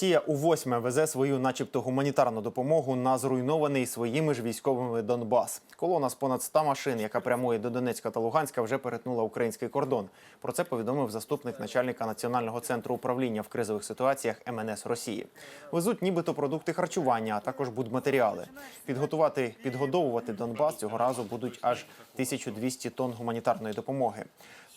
Росія у восьме везе свою, начебто, гуманітарну допомогу на зруйнований своїми ж військовими Донбас. Колона з понад 100 машин, яка прямує до Донецька та Луганська, вже перетнула український кордон. Про це повідомив заступник начальника Національного центру управління в кризових ситуаціях МНС Росії. Везуть нібито продукти харчування, а також будматеріали. Підготувати, підгодовувати Донбас цього разу будуть аж 1200 тонн гуманітарної допомоги.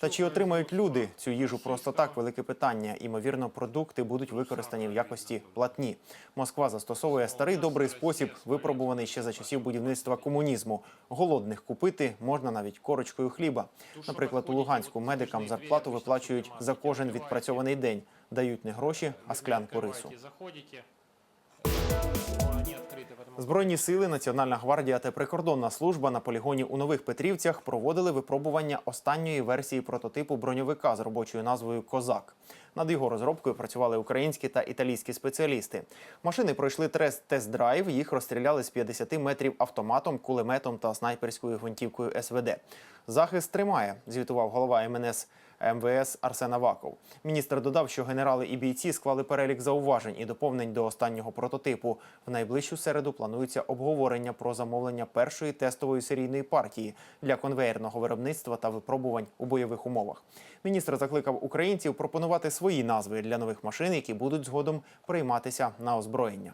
Та чи отримають люди цю їжу просто так? Велике питання. Імовірно, продукти будуть використані в якості платні. Москва застосовує старий добрий спосіб, випробуваний ще за часів будівництва комунізму. Голодних купити можна навіть корочкою хліба. Наприклад, у Луганську медикам зарплату виплачують за кожен відпрацьований день. Дають не гроші, а склянку рису. Збройні сили, Національна гвардія та прикордонна служба на полігоні у Нових Петрівцях проводили випробування останньої версії прототипу броньовика з робочою назвою Козак. Над його розробкою працювали українські та італійські спеціалісти. Машини пройшли тест-драйв. Їх розстріляли з 50 метрів автоматом, кулеметом та снайперською гвинтівкою СВД. Захист тримає, звітував голова МНС МВС Арсен Аваков. Міністр додав, що генерали і бійці склали перелік зауважень і доповнень до останнього прототипу. В найближчу середу планується обговорення про замовлення першої тестової серійної партії для конвеєрного виробництва та випробувань у бойових умовах. Міністр закликав українців пропонувати свої назви для нових машин, які будуть згодом прийматися на озброєння.